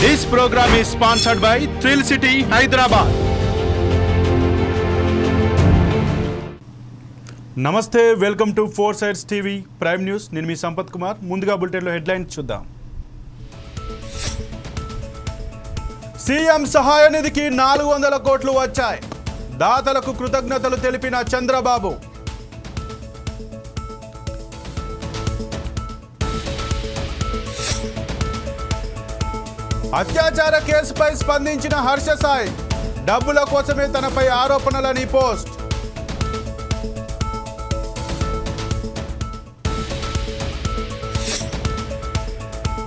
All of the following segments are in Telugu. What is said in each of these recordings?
This program is sponsored by thrill city Hyderabad నమస్తే welcome to four sides TV prime news నేను మీ సంపత్ కుమార్. ముందుగా బులెటిన్లో హెడ్లైన్స్ చూద్దాం. సీఎం సహాయ నిధికి నాలుగు వందల కోట్లు వచ్చాయి. దాతలకు కృతజ్ఞతలు తెలిపిన చంద్రబాబు. అత్యాచార కేసుపై స్పందించిన హర్ష సాయి డబ్బుల కోసమే తనపై ఆరోపణలని పోస్ట్.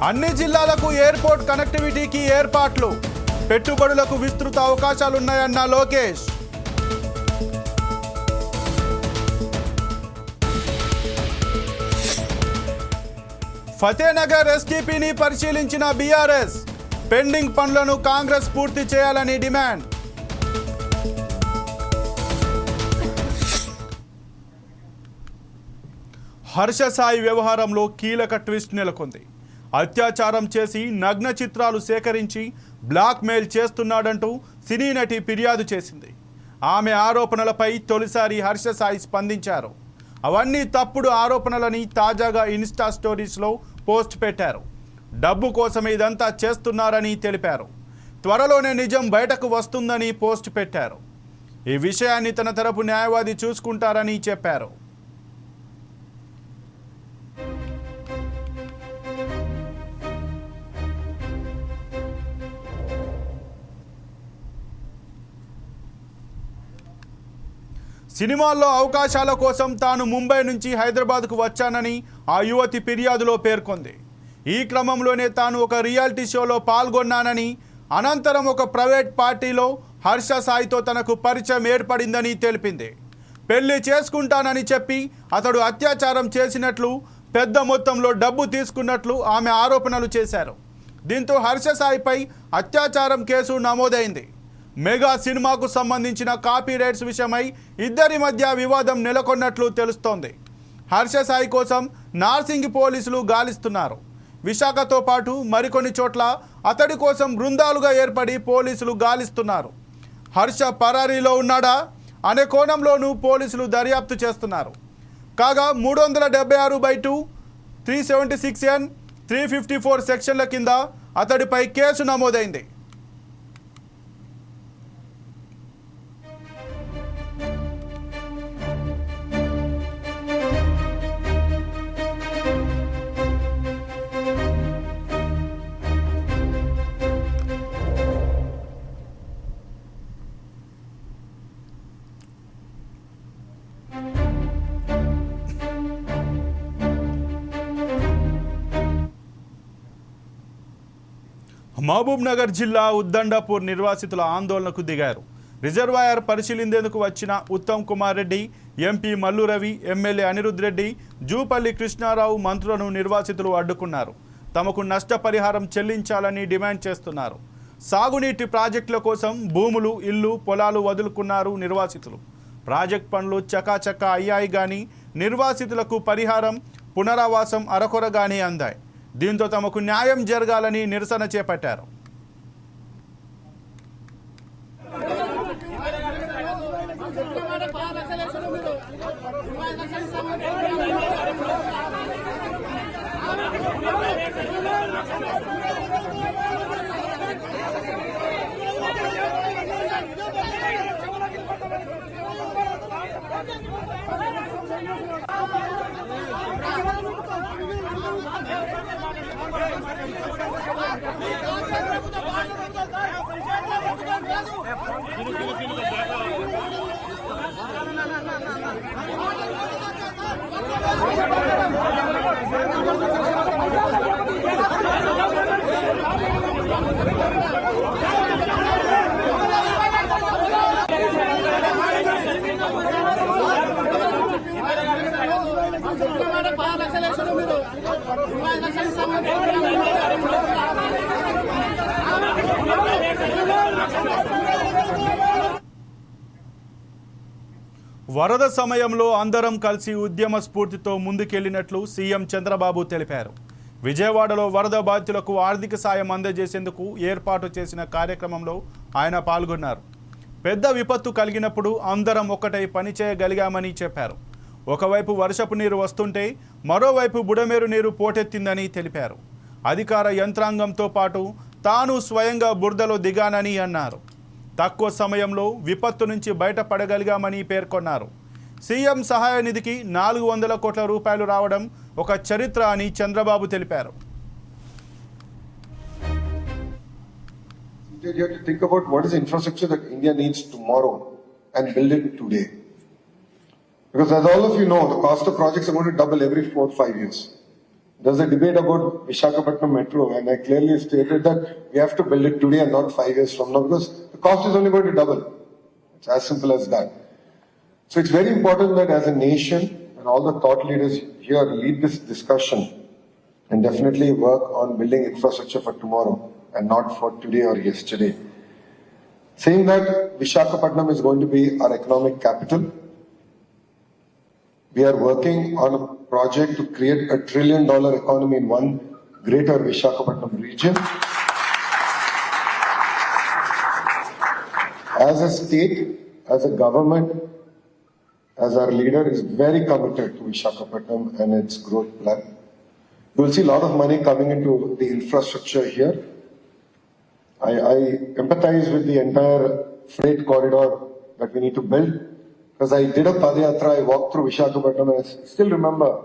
అన్ని జిల్లాలకు ఎయిర్పోర్ట్ కనెక్టివిటీకి ఏర్పాట్లు. పెట్టుబడులకు విస్తృత అవకాశాలున్నాయన్న లోకేష్. ఫతేనగర్ ఎస్టీపీని పరిశీలించిన బీఆర్ఎస్. పెండింగ్ పనులను కాంగ్రెస్ పూర్తి చేయాలని డిమాండ్. హర్ష సాయి వ్యవహారంలో కీలక ట్విస్ట్ నెలకొంది. అత్యాచారం చేసి నగ్న చిత్రాలు సేకరించి బ్లాక్మెయిల్ చేస్తున్నాడంటూ సినీ నటి ఫిర్యాదు చేసింది. ఆమె ఆరోపణలపై తొలిసారి హర్ష సాయి స్పందించారు. అవన్నీ తప్పుడు ఆరోపణలని తాజాగా ఇన్స్టా స్టోరీస్లో పోస్ట్ పెట్టారు. డబ్బు కోసం ఇదంతా చేస్తున్నారని తెలిపారు. త్వరలోనే నిజం బయటకు వస్తుందని పోస్ట్ పెట్టారు. ఈ విషయాన్ని తన తరపు న్యాయవాది చూసుకుంటారని చెప్పారు. సినిమాల్లో అవకాశాల కోసం తాను ముంబై నుంచి హైదరాబాద్కు వచ్చానని ఆ యువతి ఫిర్యాదులో పేర్కొంది. ఈ క్రమంలోనే తాను ఒక రియాలిటీ షోలో పాల్గొన్నానని అనంతరం ఒక ప్రైవేట్ పార్టీలో హర్ష సాయితో తనకు పరిచయం ఏర్పడిందని తెలిపింది. పెళ్ళి చేసుకుంటానని చెప్పి అతడు అత్యాచారం చేసినట్లు పెద్ద మొత్తంలో డబ్బు తీసుకున్నట్లు ఆమె ఆరోపణలు చేశారు. దీంతో హర్ష సాయిపై అత్యాచారం కేసు నమోదైంది. మెగా సినిమాకు సంబంధించిన కాపీ రైట్స్ విషయమై ఇద్దరి మధ్య వివాదం నెలకొన్నట్లు తెలుస్తోంది. హర్ష సాయి కోసం నార్సింగ్ పోలీసులు గాలిస్తున్నారు. విశాఖతో పాటు మరికొన్ని చోట్ల అతడి కోసం బృందాలుగా ఏర్పడి పోలీసులు గాలిస్తున్నారు. హర్ష పరారీలో ఉన్నాడా? అనే కోణంలోనూ పోలీసులు దర్యాప్తు చేస్తున్నారు. కాగా మూడు వందల డెబ్బై ఆరు by two three seventy six N three fifty four సెక్షన్ల కింద అతడిపై కేసు నమోదైంది. మహబూబ్ నగర్ జిల్లా ఉద్దండపూర్ నిర్వాసితుల ఆందోళనకు దిగారు. రిజర్వాయర్ పరిశీలించేందుకు వచ్చిన ఉత్తమ్ కుమార్ రెడ్డి ఎంపీ మల్లు రవి ఎమ్మెల్యే అనిరుద్ రెడ్డి జూపల్లి కృష్ణారావు మంత్రులను నిర్వాసితులు అడ్డుకున్నారు. తమకు నష్టపరిహారం చెల్లించాలని డిమాండ్ చేస్తున్నారు. సాగునీటి ప్రాజెక్టుల కోసం భూములు ఇల్లు పొలాలు వదులుకున్నారు నిర్వాసితులు. ప్రాజెక్ట్ పనులు చకాచకా అయ్యాయి కానీ నిర్వాసితులకు పరిహారం పునరావాసం అరకొరగానే అందాయి. దీంతో తమకు న్యాయం జరగాలని నిరసన చేపట్టారు పది లక్షలు వేసారు మీరు ఇరవై లక్షలు ఇస్తామని వరద సమయంలో అందరం కలిసి ఉద్యమ స్ఫూర్తితో ముందుకెళ్ళినట్లు సీఎం చంద్రబాబు తెలిపారు. విజయవాడలో వరద బాధితులకు ఆర్థిక సాయం అందజేసేందుకు ఏర్పాటు చేసిన కార్యక్రమంలో ఆయన పాల్గొన్నారు. పెద్ద విపత్తు కలిగినప్పుడు అందరం ఒక్కటై పనిచేయగలిగామని చెప్పారు. ఒకవైపు వర్షపు నీరు వస్తుంటే మరోవైపు బుడమేరు నీరు పోటెత్తిందని తెలిపారు. అధికార యంత్రాంగంతో పాటు తాను స్వయంగా బురదలో దిగానని అన్నారు. తక్కువ సమయంలో విపత్తు నుంచి బయటపడగలిగామని పేర్కొన్నారు సీఎం సహాయ నిధికి నాలుగు వందల కోట్ల రూపాయలు రావడం ఒక చరిత్ర అని చంద్రబాబు తెలిపారు you have to think about what is infrastructure that India needs tomorrow and build it today. Because as all of you know, the cost of projects are going to double every four, or five years. There's a debate about Vishakhapatnam Metro, and I clearly stated that we have to build it today and not five years from now because the cost is only going to double. It's as simple as that. So it's very important that as a nation and all the thought leaders here lead this discussion and definitely work on building infrastructure for tomorrow and not for today or yesterday. Saying that Vishakhapatnam is going to be our economic capital, we are working on a project to create a trillion dollar economy in one greater Vishakhapatnam region. As a state, as a government, as our leader is very committed to Vishakhapatnam and its growth plan. You will see a lot of money coming into the infrastructure here. I, I empathize with the entire freight corridor that we need to build. Because I did a Padayatra, I walked through Vishakhapatnam and I still remember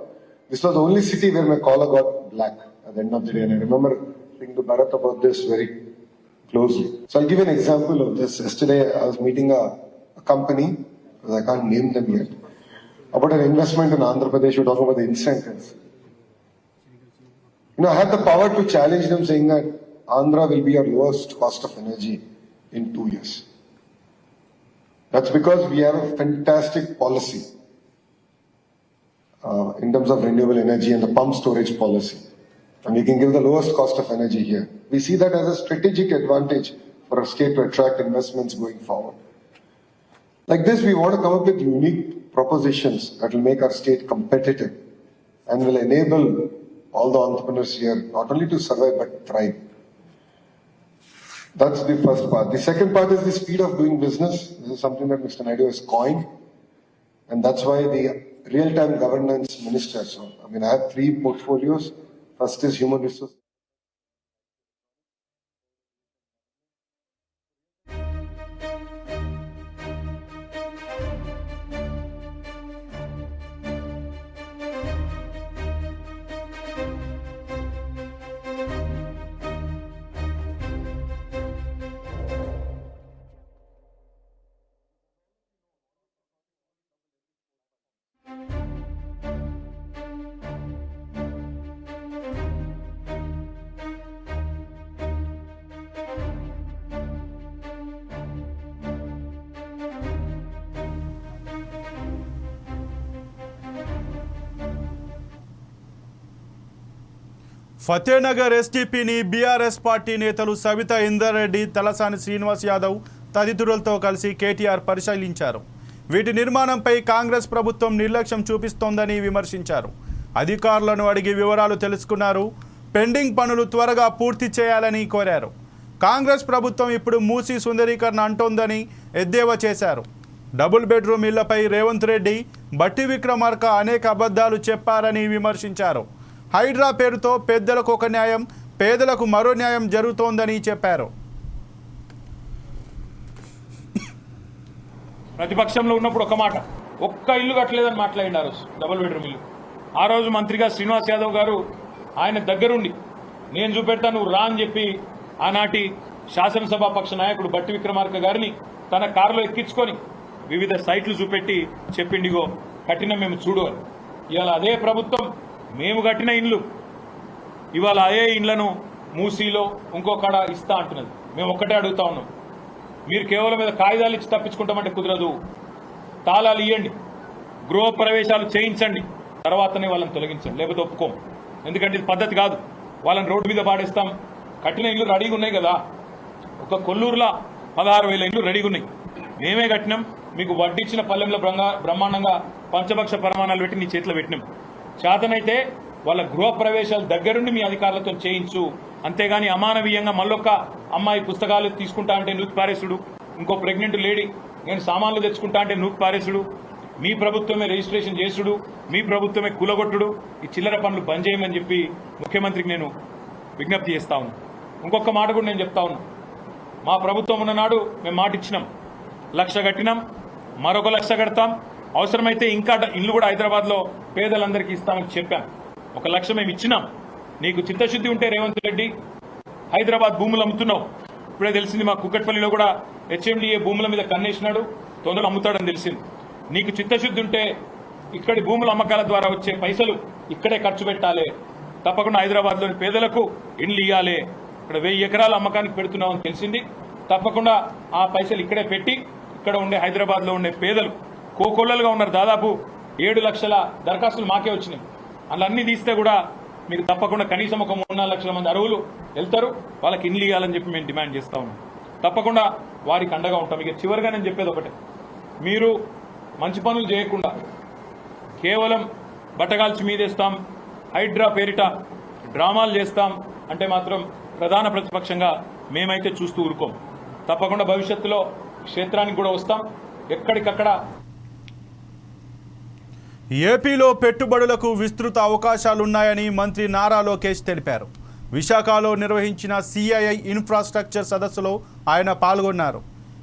this was the only city where my collar got black at the end of the day. And I remember thinking to Bharat about this very closely. So I'll give an example of this. Yesterday I was meeting a, a company, because I can't name them yet, about an investment in Andhra Pradesh. We're talking about the incentives. You know, I had the power to challenge them saying that Andhra will be your lowest cost of energy in two years. That's because we have a fantastic policy uh, in terms of renewable energy and the pump storage policy. And we can give the lowest cost of energy here. We see that as a strategic advantage for a state to attract investments going forward. Like this, we want to come up with unique propositions that will make our state competitive and will enable all the entrepreneurs here not only to survive but thrive. That's the first part. The second part is the speed of doing business. This is something that Mr. Naidu has coined. And that's why the real-time governance minister, so I mean, I have three portfolios. First is human resource. Fatehnagar ఎస్టీపీని BRS party నేతలు సవిత ఇందర్ రెడ్డి తలసాని శ్రీనివాస్ యాదవ్ తదితరులతో కలిసి కేటీఆర్ పరిశీలించారు. వీటి నిర్మాణంపై కాంగ్రెస్ ప్రభుత్వం నిర్లక్ష్యం చూపిస్తోందని విమర్శించారు. అధికారులను అడిగి వివరాలు తెలుసుకున్నారు. పెండింగ్ పనులు త్వరగా పూర్తి చేయాలని కోరారు. కాంగ్రెస్ ప్రభుత్వం ఇప్పుడు మూసి సుందరీకరణ అంటోందని ఎద్దేవా చేశారు. డబుల్ బెడ్రూమ్ ఇళ్ళపై రేవంత్ రెడ్డి బట్టి విక్రమార్క అనేక అబద్ధాలు చెప్పారని విమర్శించారు. హైడ్రా పేరుతో పెద్దలకు ఒక న్యాయం పేదలకు మరో న్యాయం జరుగుతోందని చెప్పారు. ప్రతిపక్షంలో ఉన్నప్పుడు ఒక మాట ఒక్క ఇల్లు కట్టలేదని మాట్లాడిండు ఆ రోజు డబుల్ బెడ్రూమ్ ఇల్లు. ఆ రోజు మంత్రిగా శ్రీనివాస్ యాదవ్ గారు ఆయన దగ్గరుండి నేను చూపెడతాను రా అని చెప్పి ఆనాటి శాసనసభా పక్ష నాయకుడు బట్టి విక్రమార్క గారిని తన కారులో ఎక్కించుకొని వివిధ సైట్లు చూపెట్టి చెప్పిండిగో కఠినం మేము చూడవాలి ఇవాళ అదే ప్రభుత్వం మేము కట్టిన ఇండ్లు. ఇవాళ అదే ఇండ్లను మూసీలో ఇంకో కాడ ఇస్తా అంటున్నది. మేము ఒక్కటే అడుగుతా ఉన్నాం. మీరు కేవలం మీద కాగితాలు ఇచ్చి తప్పించుకుంటామంటే కుదరదు. తాళాలు ఇవ్వండి గృహ ప్రవేశాలు చేయించండి. తర్వాతనే వాళ్ళని తొలగించండి. లేకపోతే ఒప్పుకోం ఎందుకంటే ఇది పద్ధతి కాదు. వాళ్ళని రోడ్డు మీద పాడేస్తాం. కట్టిన ఇల్లు రెడీగా ఉన్నాయి కదా. ఒక కొల్లూరులో పదహారు వేల ఇండ్లు రెడీగా ఉన్నాయి. మేమే కట్టినాం. మీకు వడ్డిచ్చిన పల్లెంలో బ్రహ్మాండంగా పంచపక్ష ప్రమాణాలు పెట్టి నీ చేతిలో పెట్టినాం. చేతనైతే వాళ్ళ గృహ ప్రవేశాలు దగ్గరుండి మీ అధికారులతో చేయించు. అంతేగాని అమానవీయంగా మళ్ళొక్క అమ్మాయి పుస్తకాలు తీసుకుంటా అంటే నూతి పారేసుడు. ఇంకో ప్రెగ్నెంట్ లేడీ నేను సామాన్లు తెచ్చుకుంటా అంటే నూతి పారేసుడు. మీ ప్రభుత్వమే రిజిస్ట్రేషన్ చేసుడు మీ ప్రభుత్వమే కూలగొట్టుడు. ఈ చిల్లర పనులు బంద్ చేయమని చెప్పి ముఖ్యమంత్రికి నేను విజ్ఞప్తి చేస్తా ఇంకొక మాట కూడా నేను చెప్తా ఉన్నా. మా ప్రభుత్వం ఉన్ననాడు మేము మాట ఇచ్చినాం లక్ష కట్టినాం మరొక లక్ష కడతాం. అవసరమైతే ఇంకా ఇల్లు కూడా హైదరాబాద్లో పేదలందరికీ ఇస్తామని చెప్పాం ఒక లక్ష మేము ఇచ్చినాం. నీకు చిత్తశుద్ధి ఉంటే రేవంత్ రెడ్డి హైదరాబాద్ భూములు అమ్ముతున్నావు. ఇప్పుడే తెలిసింది మా కుక్కట్పల్లిలో కూడా హెచ్ఎండిఏ భూముల మీద కన్నేసినాడు తొందరలో అమ్ముతాడని తెలిసింది. నీకు చిత్తశుద్ధి ఉంటే ఇక్కడి భూముల అమ్మకాల ద్వారా వచ్చే పైసలు ఇక్కడే ఖర్చు పెట్టాలి. తప్పకుండా హైదరాబాద్లోని పేదలకు ఇండ్లు ఇవ్వాలి ఇక్కడ వెయ్యి ఎకరాల అమ్మకానికి పెడుతున్నామని తెలిసింది. తప్పకుండా ఆ పైసలు ఇక్కడే పెట్టి ఇక్కడ ఉండే హైదరాబాద్లో ఉండే పేదలు కోకొల్లలుగా ఉన్నారు దాదాపు ఏడు లక్షల దరఖాస్తులు మాకే వచ్చినాయి. అలా అన్నీ తీస్తే కూడా మీరు తప్పకుండా కనీసం ఒక మూడు నాలుగు లక్షల మంది అరువులు వెళ్తారు. వాళ్ళకి ఇండ్లు ఇవ్వాలని చెప్పి మేము డిమాండ్ చేస్తా ఉన్నాం. తప్పకుండా వారికి అండగా ఉంటాం. ఇక చివరిగా నేను చెప్పేది ఒకటే. మీరు మంచి పనులు చేయకుండా కేవలం బట్టగాల్చి మీదేస్తాం హైడ్రా పేరిట డ్రామాలు చేస్తాం అంటే మాత్రం ప్రధాన ప్రతిపక్షంగా మేమైతే చూస్తూ ఊరుకోం. తప్పకుండా భవిష్యత్తులో క్షేత్రానికి కూడా వస్తాం. ఎక్కడికక్కడ ఏపీలో పెట్టుబడులకు విస్తృత అవకాశాలున్నాయని మంత్రి నారా లోకేష్ తెలిపారు. విశాఖలో నిర్వహించిన సిఐఐ ఇన్ఫ్రాస్ట్రక్చర్ సదస్సులో ఆయన పాల్గొన్నారు.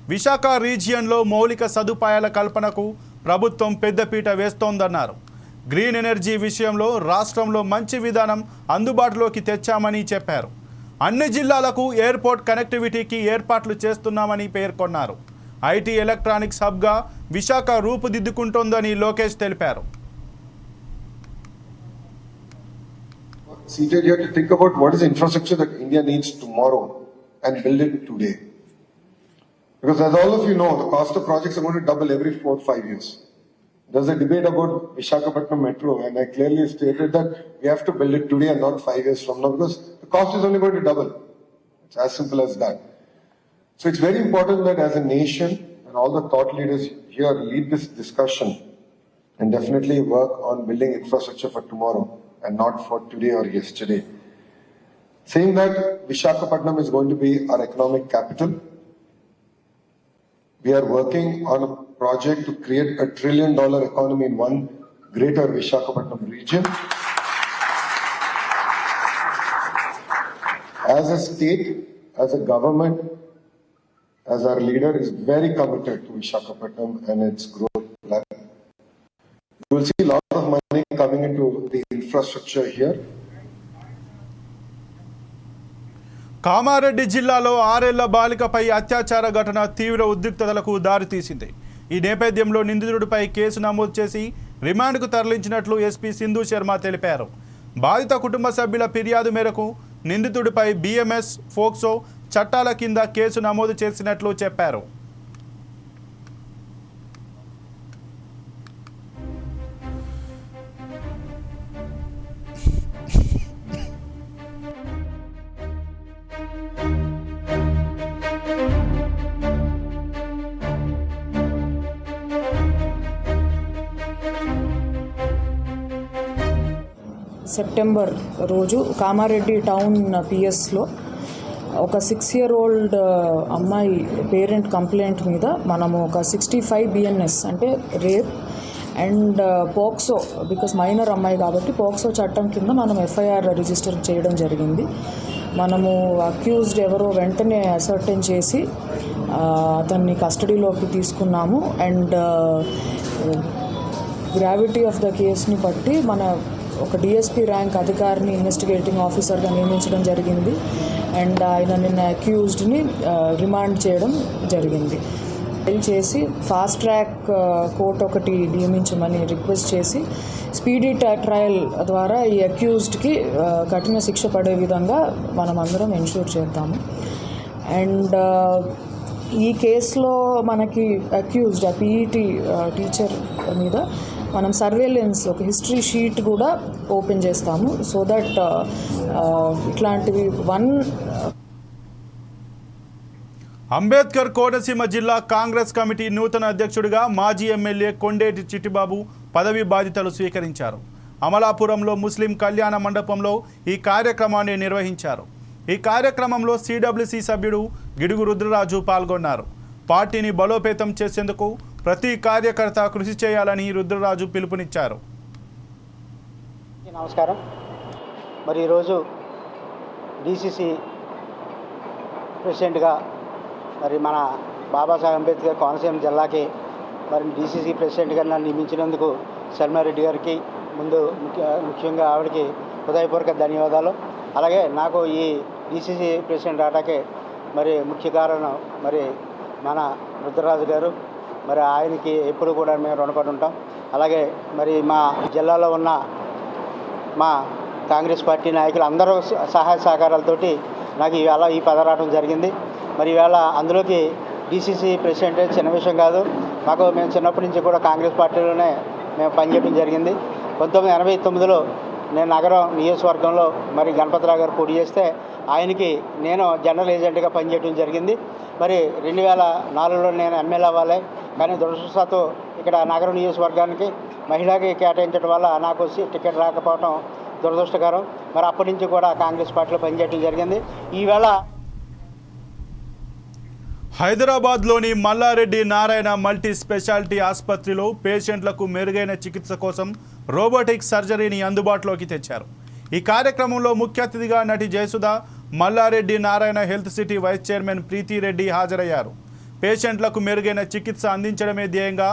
విశాఖ రీజియన్లో మౌలిక సదుపాయాల కల్పనకు ప్రభుత్వం పెద్దపీట వేస్తోందన్నారు. గ్రీన్ ఎనర్జీ విషయంలో రాష్ట్రంలో మంచి విధానం అందుబాటులోకి తెచ్చామని చెప్పారు. అన్ని జిల్లాలకు ఎయిర్పోర్ట్ కనెక్టివిటీకి ఏర్పాట్లు చేస్తున్నామని పేర్కొన్నారు. ఐటీ ఎలక్ట్రానిక్స్ హబ్గా విశాఖ రూపుదిద్దుకుంటోందని లోకేష్ తెలిపారు. Seated here to think about what is the infrastructure that India needs tomorrow and build it today. Because as all of you know, the cost of projects are going to double every four, or five years. There's a debate about Visakhapatnam Metro, and I clearly stated that we have to build it today and not five years from now because the cost is only going to double. It's as simple as that. So it's very important that as a nation and all the thought leaders here lead this discussion and definitely work on building infrastructure for tomorrow and not for today or yesterday. Saying that Vishakhapatnam is going to be our economic capital. We are working on a project to create a trillion dollar economy in one greater Vishakhapatnam region. As a state, as a government, as our leader is very committed to Vishakhapatnam and its growth plan. You will see a lot of money coming into the infrastructure here. Kamareddy జిల్లాలో ఆరేళ్ళ బాలికపై అత్యాచార ఘటన తీవ్ర ఉద్రిక్తతలకు దారితీసింది ఈ నేపథ్యంలో నిందితుడిపై కేసు నమోదు చేసి రిమాండ్కు తరలించినట్లు ఎస్పీ సింధు శర్మ తెలిపారు. బాధిత కుటుంబ సభ్యుల ఫిర్యాదు మేరకు నిందితుడిపై బిఎంఎస్ ఫోక్సో చట్టాల కింద కేసు నమోదు చేసినట్లు చెప్పారు. సెప్టెంబర్ రోజు కామారెడ్డి టౌన్ పిఎస్లో ఒక సిక్స్ ఇయర్ ఓల్డ్ అమ్మాయి పేరెంట్ కంప్లైంట్ మీద మనము ఒక సిక్స్టీ ఫైవ్ బిఎన్ఎస్ అంటే rape and POCSO because minor అమ్మాయి కాబట్టి పోక్సో చట్టం కింద మనం ఎఫ్ఐఆర్ రిజిస్టర్ చేయడం జరిగింది. మనము అక్యూజ్డ్ ఎవరో వెంటనే అసర్టైన్ చేసి అతన్ని కస్టడీలోకి తీసుకున్నాము. అండ్ గ్రావిటీ ఆఫ్ ద కేస్ని బట్టి మన ఒక డిఎస్పీ ర్యాంక్ అధికారిని ఇన్వెస్టిగేటింగ్ ఆఫీసర్గా నియమించడం జరిగింది. అండ్ uh, ఆయన నిన్న అక్యూజ్డ్ని రిమాండ్ uh, చేయడం జరిగింది. ఫైల్ చేసి ఫాస్ట్ ట్రాక్ కోర్టు ఒకటి నియమించమని రిక్వెస్ట్ చేసి స్పీడీ ట్రయల్ ద్వారా ఈ అక్యూజ్డ్కి uh, కఠిన శిక్ష పడే విధంగా మనం అందరం ఎన్షూర్ చేద్దాము అండ్ ఈ కేసులో మనకి అక్యూజ్డ్ ఆ పీఈటీ టీచర్ మీద మనం సర్వేలెన్స్ ఒక హిస్టరీ షీట్ కూడా ఓపెన్ చేస్తాము. సో దట్ ఇట్లాంటివి వన్ అంబేద్కర్ కోనసీమ జిల్లా కాంగ్రెస్ కమిటీ నూతన అధ్యక్షుడిగా మాజీ ఎమ్మెల్యే కొండేటి చిట్టిబాబు పదవి బాధ్యతలు స్వీకరించారు. అమలాపురంలో ముస్లిం కళ్యాణ మండపంలో ఈ కార్యక్రమాన్ని నిర్వహించారు. ఈ కార్యక్రమంలో సిడబ్ల్యూసి సభ్యుడు గిడుగు రుద్రరాజు పాల్గొన్నారు. పార్టీని బలోపేతం చేసేందుకు ప్రతి కార్యకర్త కృషి చేయాలని రుద్రరాజు పిలుపునిచ్చారు. నమస్కారం. మరి ఈరోజు డిసిసి ప్రెసిడెంట్గా మరి మన బాబాసాహెబ్ అంబేద్కర్ కోనసీమ జిల్లాకి మరి డిసిసి ప్రెసిడెంట్గా నన్ను నియమించినందుకు శర్మారెడ్డి గారికి ముందు ముఖ్య ముఖ్యంగా ఆవిడకి హృదయపూర్వక ధన్యవాదాలు. అలాగే నాకు ఈ డిసిసి ప్రెసిడెంట్ ఆటకి మరి ముఖ్య కారణం మరి మన రుద్రరాజు గారు మరి ఆయనకి ఎప్పుడు కూడా మేము రుణపడి ఉంటాం. అలాగే మరి మా జిల్లాలో ఉన్న మా కాంగ్రెస్ పార్టీ నాయకులు అందరూ సహాయ సహకారాలతోటి నాకు ఇవాళ ఈ పద రావడం జరిగింది. మరి ఈవేళ అందులోకి డీసీసీ ప్రెసిడెంట్ చిన్న విషయం కాదు. మాకు మేము చిన్నప్పటి నుంచి కూడా కాంగ్రెస్ పార్టీలోనే మేము పనిచేయడం జరిగింది. పంతొమ్మిది ఎనభై తొమ్మిదిలో నేను నగరం నియోజకవర్గంలో మరి గణపతిరావు గారు పోటీ చేస్తే ఆయనకి నేను జనరల్ ఏజెంట్గా పనిచేయడం జరిగింది. మరి రెండు వేల నాలుగులో నేను ఎమ్మెల్యే అవ్వాలి. కానీ దురదృష్టవశాత్తు ఇక్కడ నగరం నియోజకవర్గానికి మహిళకి కేటాయించడం వల్ల నాకు టికెట్ రాకపోవడం దురదృష్టకరం. మరి అప్పటి నుంచి కూడా కాంగ్రెస్ పార్టీలో పనిచేయడం జరిగింది. ఈవేళ హైదరాబాద్లోని మల్లారెడ్డి నారాయణ మల్టీ స్పెషాలిటీ ఆసుపత్రిలో పేషెంట్లకు మెరుగైన చికిత్స కోసం రోబోటిక్ సర్జరీని అందుబాటులోకి తెచ్చారు. ఈ కార్యక్రమంలో ముఖ్య అతిథిగా నటి Jayasudha Malla Reddy Narayana health city vice chairman Preethi Reddy హాజరయ్యారు. పేషెంట్లకు మెరుగైన చికిత్స అందించడమే ధ్యేయంగా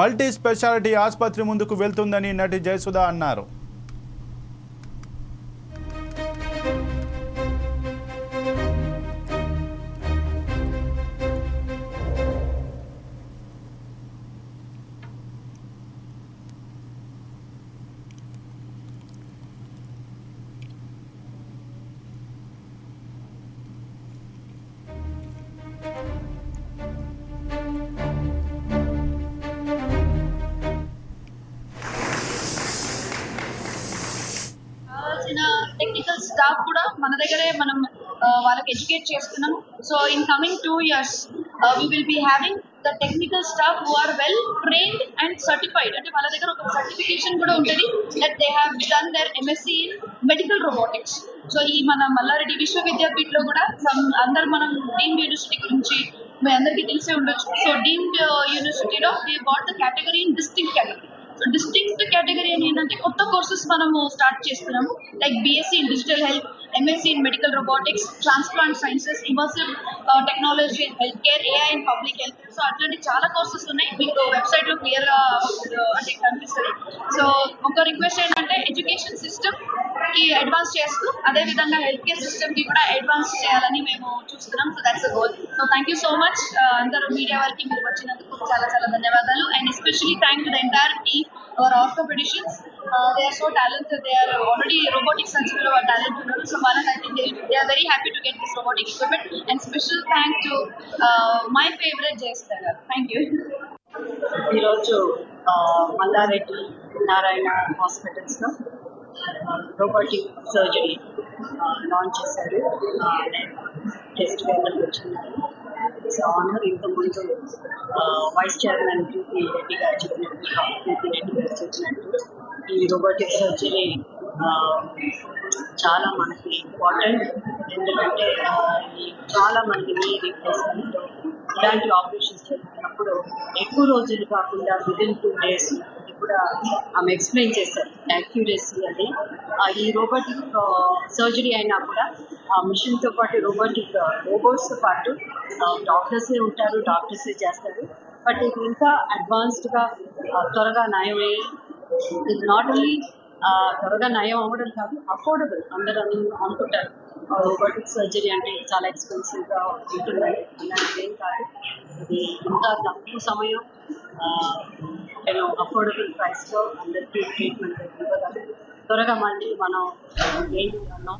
మల్టీ స్పెషాలిటీ ఆసుపత్రి ముందుకు వెళ్తుందని నటి జయసుధ అన్నారు. ఎడ్యుకేట్ చేస్తున్నాం so in coming two years we will be having the technical staff who are well trained and certified అంటే వాళ్ళ దగ్గర ఒక సర్టిఫికేషన్ కూడా ఉంటుంది that they have done their MSc in medical robotics so ఈ మన మల్లారెడ్డి విశ్వవిద్యాపీఠలో కూడా అందరు మనం డీమ్డ్ యూనివర్సిటీ గురించి మీ అందరికీ తెలిసే ఉండొచ్చు. సో డీమ్డ్ యూనివర్సిటీలో we what the category in distinct category distinct category అని ఏంటంటే కొత్త కోర్సెస్ మనము స్టార్ట్ చేస్తున్నాము. Like BSc in digital health MSc in medical robotics transplant sciences immersive technology in health care AI in public health so అట్లాంటి చాలా కోర్సెస్ ఉన్నాయి. మీకు వెబ్సైట్లో క్లియర్గా uh, అంటే కనిపిస్తుంది. సో ఒక రిక్వెస్ట్ ఏంటంటే ఎడ్యుకేషన్ సిస్టమ్కి అడ్వాన్స్ చేస్తూ అదే విధంగా హెల్త్ కేర్ సిస్టమ్కి కూడా అడ్వాన్స్ చేయాలని మేము చూస్తున్నాం. So that's a goal so thank you so much అందరూ మీడియా వారికి మీరు వచ్చినందుకు చాలా చాలా ధన్యవాదాలు. And especially thank to the entire team our orthopedicians they are so talented they are already robotic సర్జరీలో talent ఉన్నారు సో మనం I think they are very happy to get this robotic equipment and special thank to my favourite జయస్థర్ గారు థ్యాంక్ యూ ఈరోజు ఆ, మల్లారెడ్డి నారాయణ హాస్పిటల్స్లో రోబోటిక్ సర్జరీ లాంచ్ చేశారు. ఆ, నేను టెస్ట్ పేపర్కి వచ్చినాను సో ఆనర్ ఇంతకుముందు వైస్ చైర్మన్ ప్రీతి రెడ్డి గారు చెప్పినట్టు ప్రీతి రెడ్డి గారు చెప్పినట్టు ఈ రోబోటిక్ సర్జరీ చాలా మనకి ఇంపార్టెంట్ ఎందుకంటే ఈ చాలా మంది నీ రీప్లేస్మెంట్ ఇలాంటి ఆపరేషన్స్ చేస్తున్నప్పుడు ఎక్కువ రోజులు కాకుండా విదిన్ టూ డేస్ కూడా ఆమె ఎక్స్ప్లెయిన్ చేశారు. యాక్యురసీ అని. ఈ రోబోటిక్ సర్జరీ అయినా కూడా ఆ మిషన్తో పాటు రోబోటిక్ రోబోట్స్తో పాటు డాక్టర్సే ఉంటారు డాక్టర్సే చేస్తారు. బట్ ఇది ఇంకా అడ్వాన్స్డ్గా త్వరగా నయమే. ఇది నాట్ ఓన్లీ త్వరగా నయం అవ్వడం కాదు అఫోర్డబుల్ అందరూ అనుకుంటారు. రోబోటిక్ సర్జరీ అంటే చాలా ఎక్స్పెన్సివ్గా ఉంటుందని అలాంటిది ఏం కాదు. ఇది ఇంత తక్కువ సమయం నేను అఫోర్డబుల్ ప్రైస్లో అందరికీ ట్రీట్మెంట్ ఇవ్వగలం త్వరగా మళ్ళీ మనం ఏంటి అన్నాం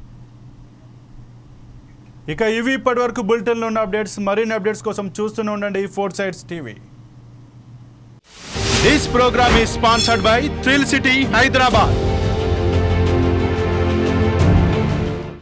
ఇక ఇవి ఇప్పటివరకు బులెటిన్లో ఉన్న అప్డేట్స్ మరిన్ని అప్డేట్స్ కోసం చూస్తూనే ఉండండి four sides TV. This program is sponsored by Thrill City, Hyderabad.